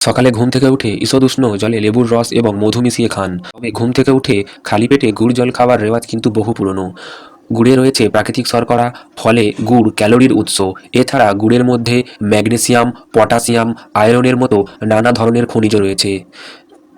সকালে ঘুম থেকে উঠে ঈষদুষ্ণ জলে লেবুর রস এবং মধু মিশিয়ে খান। তবে ঘুম থেকে উঠে খালি পেটে গুড় জল খাওয়ার রেওয়াজ কিন্তু বহু পুরনো। গুড়ে রয়েছে প্রাকৃতিক শর্করা, ফলে গুড় ক্যালোরির উৎস। এছাড়া গুড়ের মধ্যে ম্যাগনেসিয়াম পটাশিয়াম আয়রনের মতো নানা ধরনের খনিজ রয়েছে।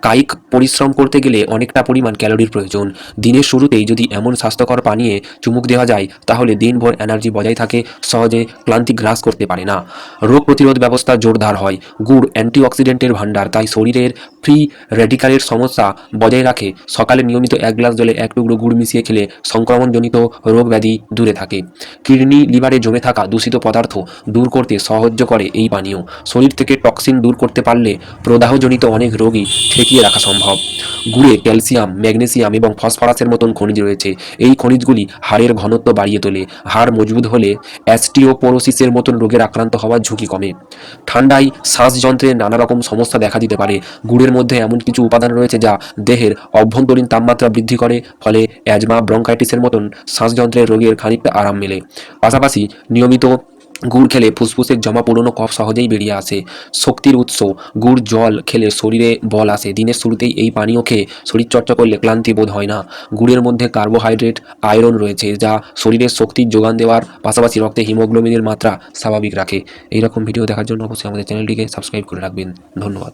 কায়িক পরিশ্রম করতে গেলে অনেকটা পরিমাণ ক্যালোরির প্রয়োজন। দিনের শুরুতেই যদি এমন স্বাস্থ্যকর পানীয়ে চুমুক দেওয়া যায়, তাহলে দিনভর এনার্জি বজায় থাকে, সহজে ক্লান্তি গ্রাস করতে পারে না। রোগ প্রতিরোধ ব্যবস্থা জোরদার হয়। গুড় অ্যান্টিঅক্সিডেন্টের ভাণ্ডার, তাই শরীরের ফ্রি রেডিকালের সমস্যা বজায় রাখে। সকালে নিয়মিত এক গ্লাস জলে এক টুকরো গুড় মিশিয়ে খেলে সংক্রমণজনিত রোগ ব্যাধি দূরে থাকে। কিডনি লিভারে জমে থাকা দূষিত পদার্থ দূর করতে সাহায্য করে এই পানীয়। শরীর থেকে টক্সিন দূর করতে পারলে প্রদাহজনিত অনেক রোগই ঠেকিয়ে রাখা সম্ভব। গুড়ে ক্যালসিয়াম, ম্যাগনেসিয়াম এবং ফসফরাসের মতন খনিজ রয়েছে। এই খনিজগুলি হাড়ের ঘনত্ব বাড়িয়ে তোলে। হাড় মজবুত হলে অ্যাস্টিওপোরোসিসের মতন রোগের আক্রান্ত হওয়ার ঝুঁকি কমে। ঠান্ডায় শ্বাসযন্ত্রের নানা রকম সমস্যা দেখা দিতে পারে। গুড়ের মধ্যে এমন কিছু উপাদান রয়েছে যা দেহের অভ্যন্তরীণ তাপমাত্রা বৃদ্ধি করে, ফলে অ্যাজমা, ব্রঙ্কাইটিসের মতন শ্বাসযন্ত্রের রোগের খানিকটা আরাম মেলে। পাশাপাশি নিয়মিত গুড় খেলে ফুসফুসের জমা পুরনো কফ সহজেই বেরিয়ে আসে। শক্তির উৎস, গুড়, জল খেলে শরীরে বল আসে। দিনের শুরুতেই এই পানীয় খেয়ে শরীরচর্চা করলে ক্লান্তি বোধ হয় না। গুড়ের মধ্যে কার্বোহাইড্রেট, আয়রন রয়েছে, যা শরীরের শক্তির যোগান দেওয়ার পাশাপাশি রক্তে হিমোগ্লোবিনের মাত্রা স্বাভাবিক রাখে। এইরকম ভিডিও দেখার জন্য অবশ্যই আমাদের চ্যানেলটিকে সাবস্ক্রাইব করে রাখবেন। ধন্যবাদ।